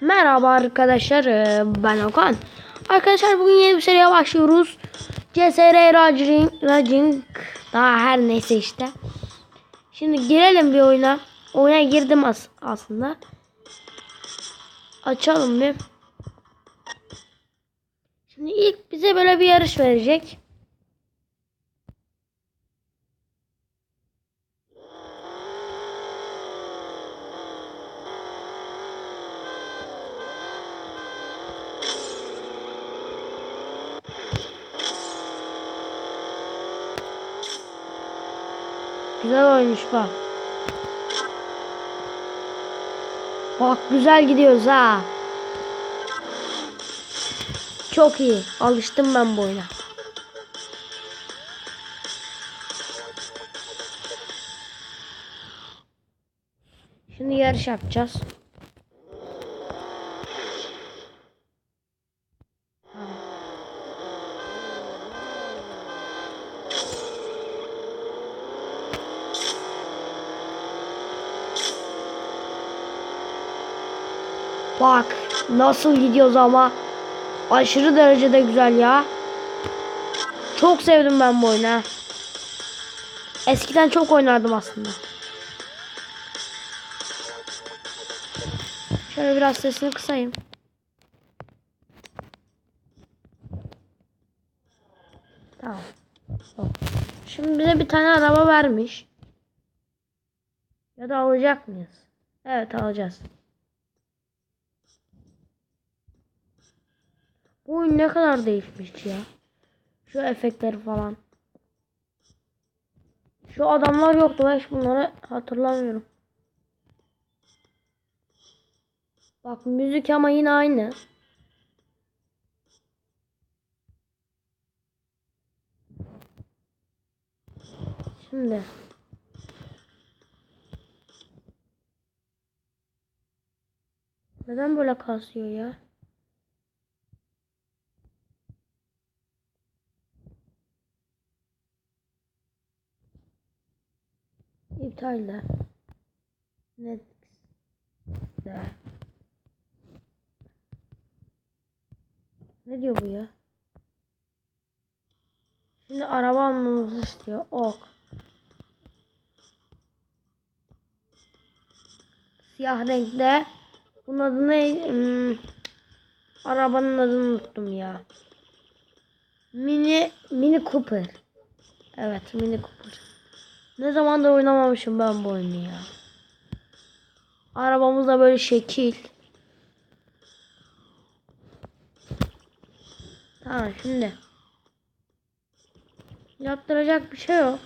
Merhaba arkadaşlar ee, ben Okan. Arkadaşlar bugün yeni bir seriye başlıyoruz. CSR Raging, Raging daha her neyse işte. Şimdi girelim bir oyuna. Oyuna girdim as aslında. Açalım bir. Şimdi ilk bize böyle bir yarış verecek. Güzel oymuş bak. Bak güzel gidiyoruz ha. Çok iyi. Alıştım ben bu oyuna. Şimdi yarış yapacağız. Bak nasıl gidiyoruz ama. Aşırı derecede güzel ya. Çok sevdim ben bu oyunu. Eskiden çok oynardım aslında. Şöyle biraz sesini kısayım. Tamam. Şimdi bize bir tane araba vermiş. Ya da alacak mıyız? Evet alacağız. Bu oyun ne kadar değişmiş ya. Şu efektleri falan. Şu adamlar yoktu. Ben hiç bunları hatırlamıyorum. Bak müzik ama yine aynı. Şimdi. Neden böyle kasıyor ya? İptal de. Netflix de. Ne diyor bu ya? Şimdi araba almamızı istiyor. Ok. Siyah renkte. Bunun adı ne? Hmm, arabanın adını unuttum ya. Mini Mini Cooper. Evet, Mini Cooper. Ne zamandır oynamamışım ben bu oyunu ya. Arabamız da böyle şekil. Tamam şimdi. Yaptıracak bir şey yok.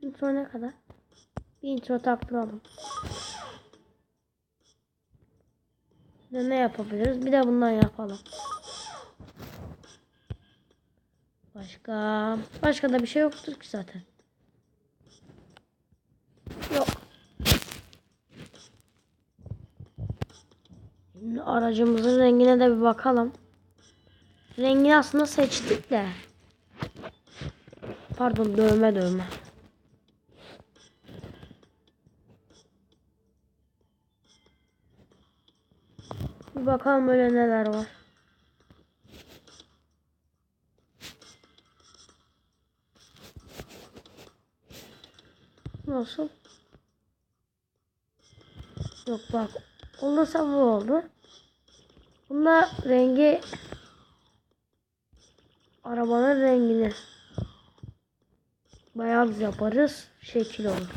Intro ne kadar? Bir intro taktıralım. Şimdi ne yapabiliriz? Bir de bundan yapalım. Başka başka da bir şey yoktur ki zaten. Yok. Şimdi aracımızın rengine de bir bakalım. Rengini aslında seçtik de. Pardon dövme dövme. Bakalım öyle neler var. Nasıl? Yok bak. Olursa bu oldu. Bunda rengi arabanın rengini beyaz yaparız. Şekil oldu.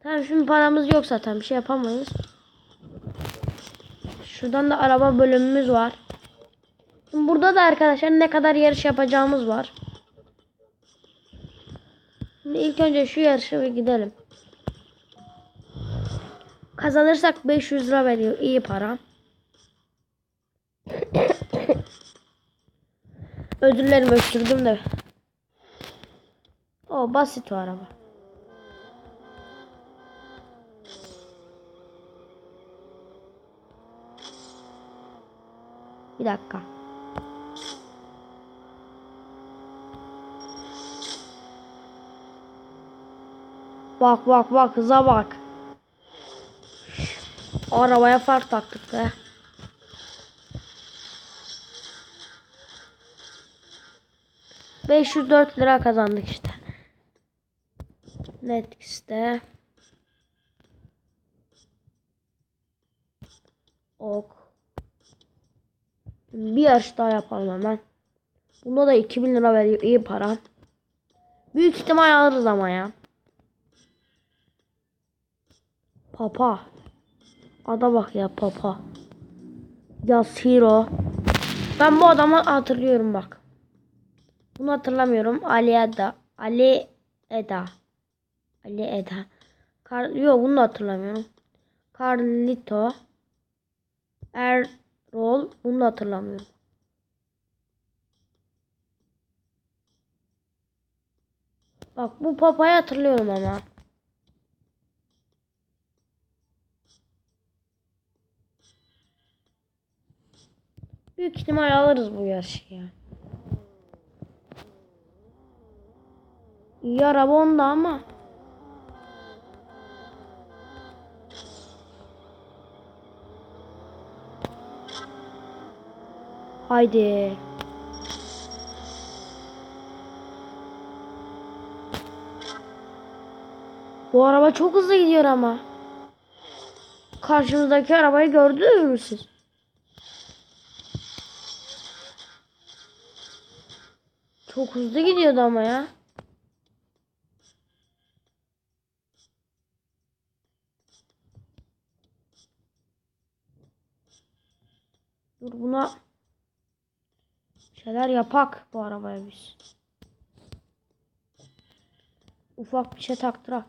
Tamam şimdi paramız yok zaten bir şey yapamayız. Şuradan da araba bölümümüz var. Burada da arkadaşlar ne kadar yarış yapacağımız var. Şimdi ilk önce şu yarışa bir gidelim. Kazanırsak 500 lira veriyor. iyi para. Özür dilerim öksürdüm de. O basit o araba. Bir dakika. Bak bak bak hıza bak. Arabaya fark taktık be. Beş dört lira kazandık işte. Netflix'te. Ok. Bir yarış daha yapalım hemen. Bunda da 2000 lira veriyor. iyi para. Büyük ihtimal alırız ama ya. Papa. Ada bak ya papa. Ya Hero. Ben bu adamı hatırlıyorum bak. Bunu hatırlamıyorum. Ali Eda. Ali Eda. Ali Eda. Kar Yok bunu da hatırlamıyorum. Carlito. Errol. Bunu da hatırlamıyorum. Bak bu papayı hatırlıyorum ama. Büyük ihtimal alırız bu yarışı ya. İyi araba onda ama. Haydi. Bu araba çok hızlı gidiyor ama. Karşımızdaki arabayı gördünüz mü siz? Çok hızlı gidiyordu ama ya. Dur buna şeyler yapak bu arabaya biz. Ufak bir şey taktırak.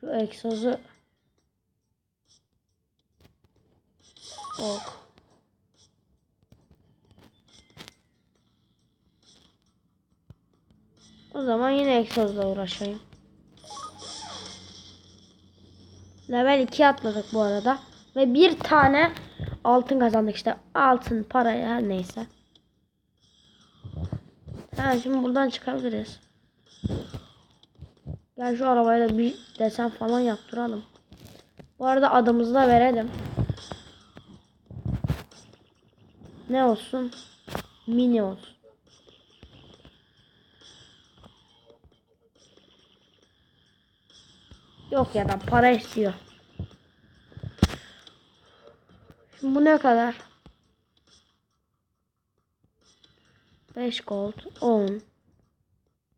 Şu egzozu Ok. O zaman yine egzozla uğraşayım. Level 2 atladık bu arada. Ve bir tane altın kazandık işte. Altın para ya neyse. Ha şimdi buradan çıkabiliriz. Gel şu arabayla bir desen falan yaptıralım. Bu arada adımızı da verelim. Ne olsun? Mini olsun. Yok ya da para istiyor. Şimdi bu ne kadar? 5 gold, 10,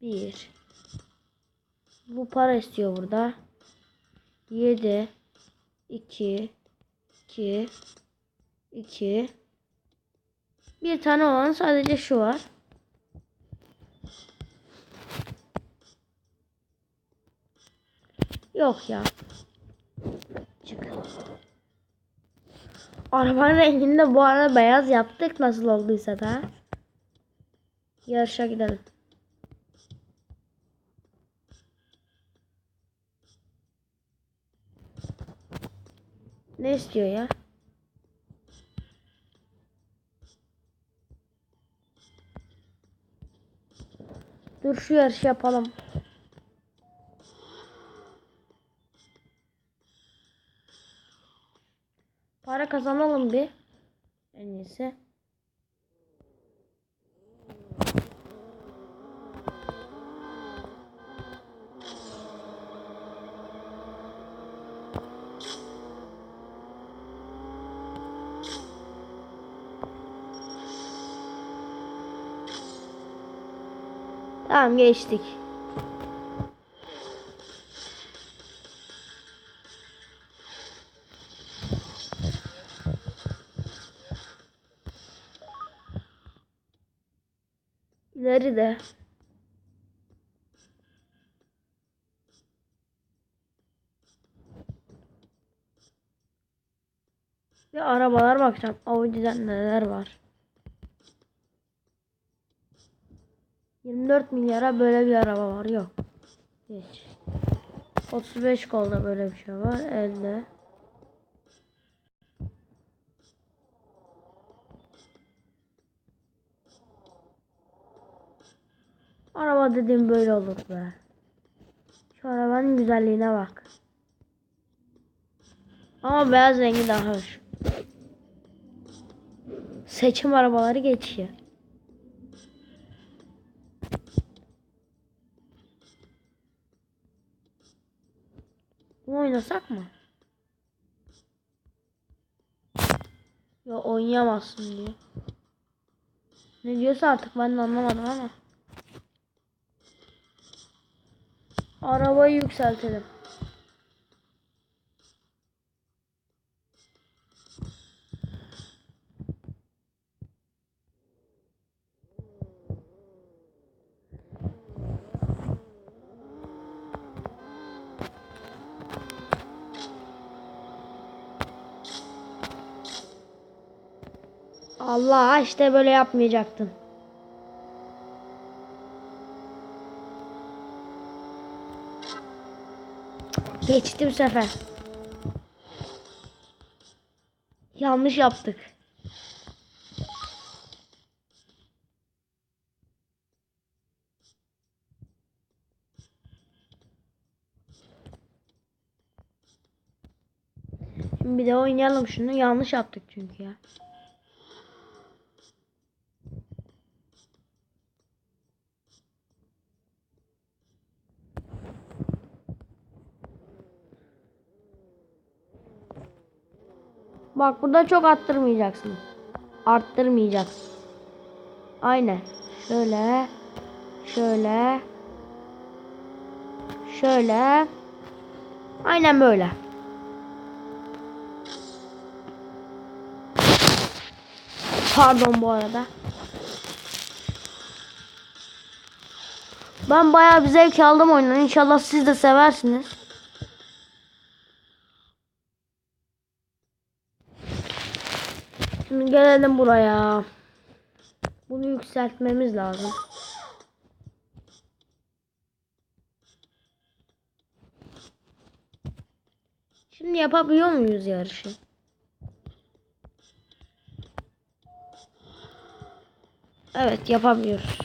1. Bu para istiyor burada. 7, 2, 2, 2. Bir tane olan sadece şu var. Yok ya. Çık. Arabanın rengini de bu arada beyaz yaptık nasıl olduysa da. Yarışa gidelim. Ne istiyor ya? Dur şu yarışı yapalım. Para kazanalım bir. En iyisi. Tamam geçtik. İleride. Bir arabalar bakacağım. Audi'den neler var. 24 milyara böyle bir araba var. Yok. Geç. 35 kolda böyle bir şey var. 50. Araba dediğim böyle olur be. Şu arabanın güzelliğine bak. Ama beyaz rengi daha hoş. Seçim arabaları geçiyor. Oynasak mı? Ya oynayamazsın diyor. Ne diyorsa artık ben de anlamadım ama. Arabayı yükseltelim. Allah işte böyle yapmayacaktın. Geçti bu sefer. Yanlış yaptık. Şimdi bir de oynayalım şunu. Yanlış yaptık çünkü ya. Bak burada çok arttırmayacaksın. Arttırmayacaksın. Aynen. Şöyle. Şöyle. Şöyle. Aynen böyle. Pardon bu arada. Ben bayağı bir zevk aldım oyundan. İnşallah siz de seversiniz. Şimdi gelelim buraya. Bunu yükseltmemiz lazım. Şimdi yapabiliyor muyuz yarışı? Evet yapabiliyoruz.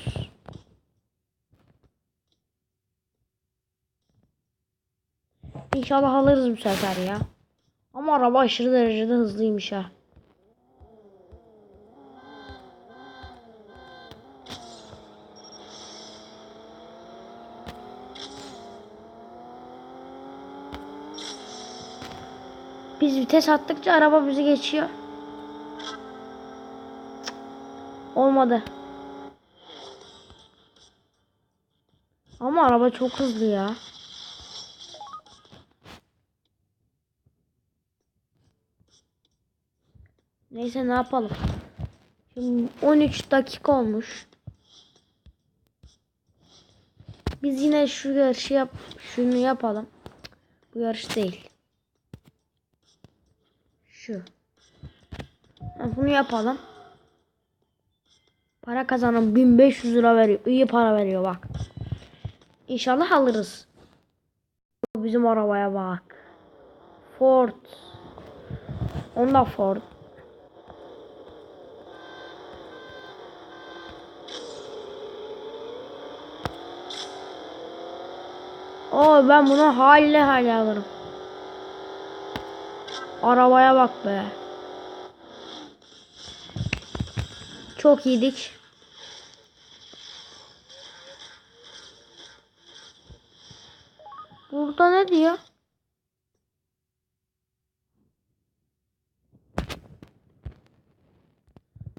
İnşallah alırız bu sefer ya. Ama araba aşırı derecede hızlıymış ha. Biz vites attıkça araba bizi geçiyor. Cık. Olmadı. Ama araba çok hızlı ya. Neyse ne yapalım. Şimdi 13 dakika olmuş. Biz yine şu yarışı yap şunu yapalım. Bu yarış değil. Şu. Bunu yapalım. Para kazanan 1500 lira veriyor. İyi para veriyor bak. İnşallah alırız. Bizim arabaya bak. Ford. Onda Ford. Oo ben bunu halle halle alırım. Arabaya bak be. Çok iyiydik. Burada ne diyor?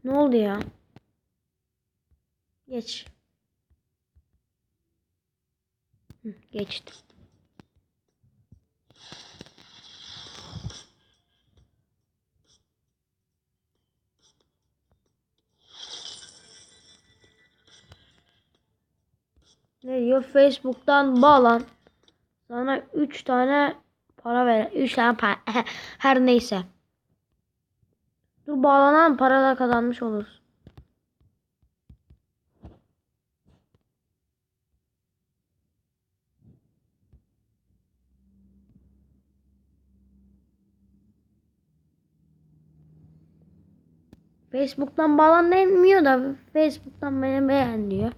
Ne oldu ya? Geç. Hı, geçti. Ne diyor? Facebook'tan bağlan. Sana 3 tane para ver. 3 tane para. Her neyse. Dur bağlanan para da kazanmış oluruz. Facebook'tan bağlan denmiyor da Facebook'tan beni beğen diyor.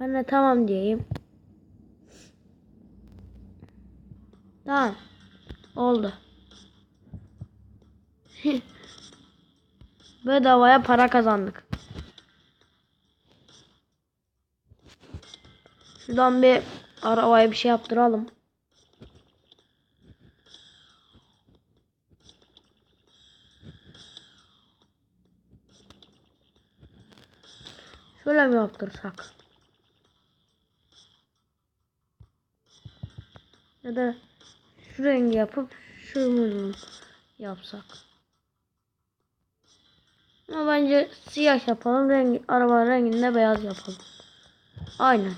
Ben de tamam diyeyim. Tamam. Oldu. Bedavaya para kazandık. Şuradan bir arabaya bir şey yaptıralım. Şöyle mi yaptırsak? Ya da şu rengi yapıp şu mu yapsak? Ama bence siyah yapalım. Rengi, araba renginde beyaz yapalım. Aynen.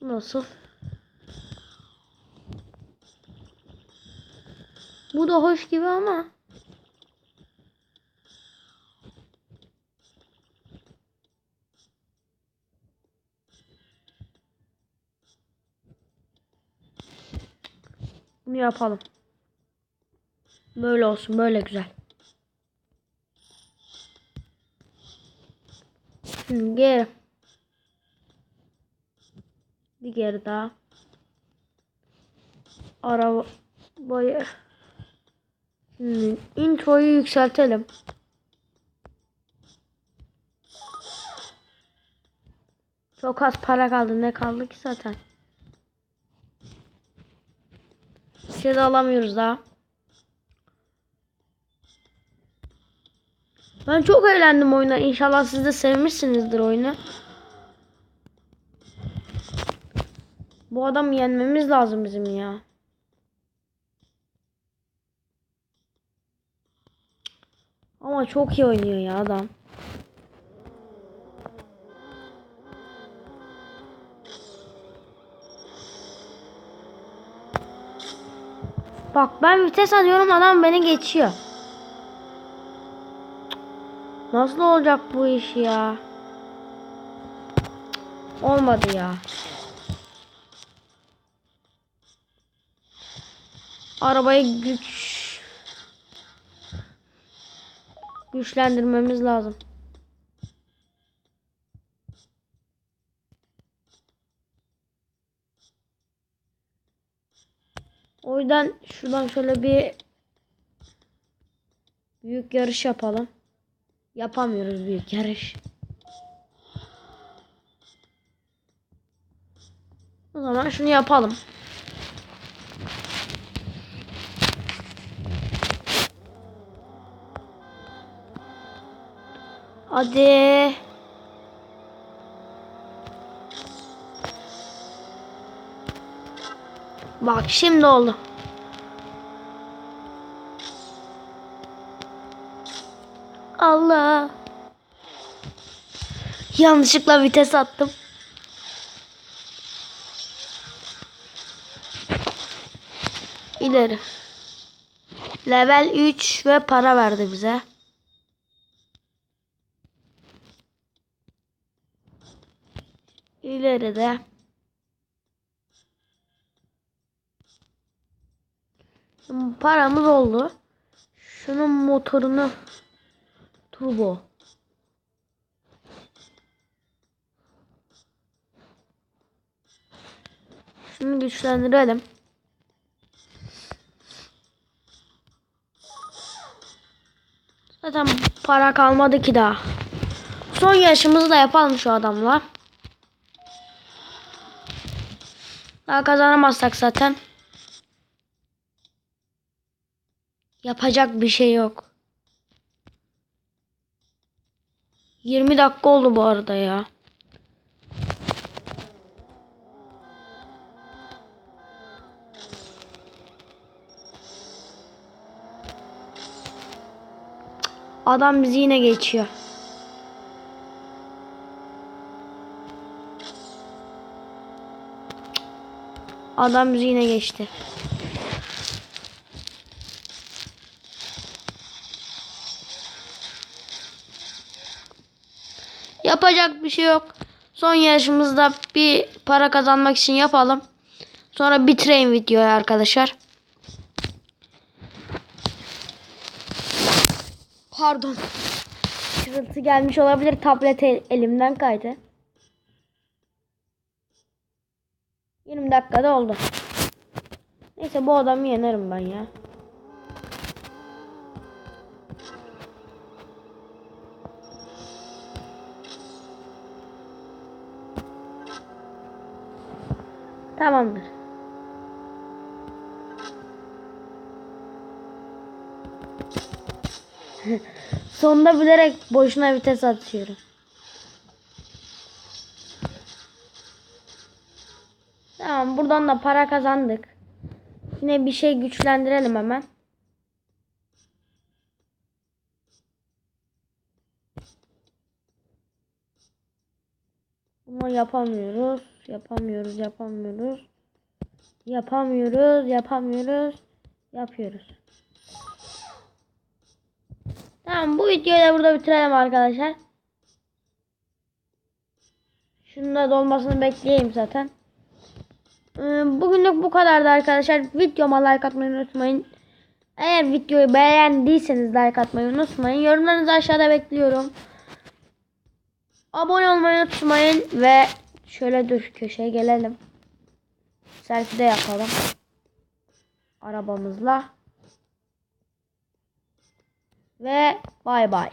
Nasıl? Bu da hoş gibi ama. Bunu yapalım. Böyle olsun. Böyle güzel. Şimdi geri. Bir geri daha. Arabayı. Şimdi introyu yükseltelim. Çok az para kaldı. Ne kaldı ki zaten? Bir şey de alamıyoruz daha. Ben çok eğlendim oyuna. İnşallah siz de sevmişsinizdir oyunu. Bu adamı yenmemiz lazım bizim ya. Ama çok iyi oynuyor ya adam. Bak ben vites alıyorum adam beni geçiyor. Nasıl olacak bu iş ya? Olmadı ya. Arabayı güç güçlendirmemiz lazım. O yüzden şuradan şöyle bir büyük yarış yapalım. Yapamıyoruz büyük yarış. O zaman şunu yapalım. Hadi. Bak şimdi oldu. Allah. Yanlışlıkla vites attım. İleri. Level 3 ve para verdi bize. İleride. Şimdi paramız oldu. Şunun motorunu turbo. Şunu güçlendirelim. Zaten para kalmadı ki daha. Son yaşımızı da yapalım şu adamla. Daha kazanamazsak zaten. Yapacak bir şey yok. 20 dakika oldu bu arada ya. Adam bizi yine geçiyor. Adam bizi yine geçti. Yapacak bir şey yok. Son yarışımızda bir para kazanmak için yapalım. Sonra bitireyim videoyu arkadaşlar. Pardon. Kırıltı gelmiş olabilir. Tablet el- elimden kaydı. 20 dakikada oldu. Neyse bu adamı yenerim ben ya. Tamamdır. Sonunda bilerek boşuna vites atıyorum. Tamam buradan da para kazandık. Yine bir şey güçlendirelim hemen. Ama yapamıyoruz. Yapamıyoruz, yapamıyoruz. Yapamıyoruz, yapamıyoruz. Yapıyoruz. Tamam bu videoyu da burada bitirelim arkadaşlar. Şunun da dolmasını bekleyeyim zaten. Bugünlük bu kadardı arkadaşlar. Videoma like atmayı unutmayın. Eğer videoyu beğendiyseniz like atmayı unutmayın. Yorumlarınızı aşağıda bekliyorum. Abone olmayı unutmayın ve şöyle dur köşeye gelelim. Selfie de yapalım. Arabamızla. Ve bay bay.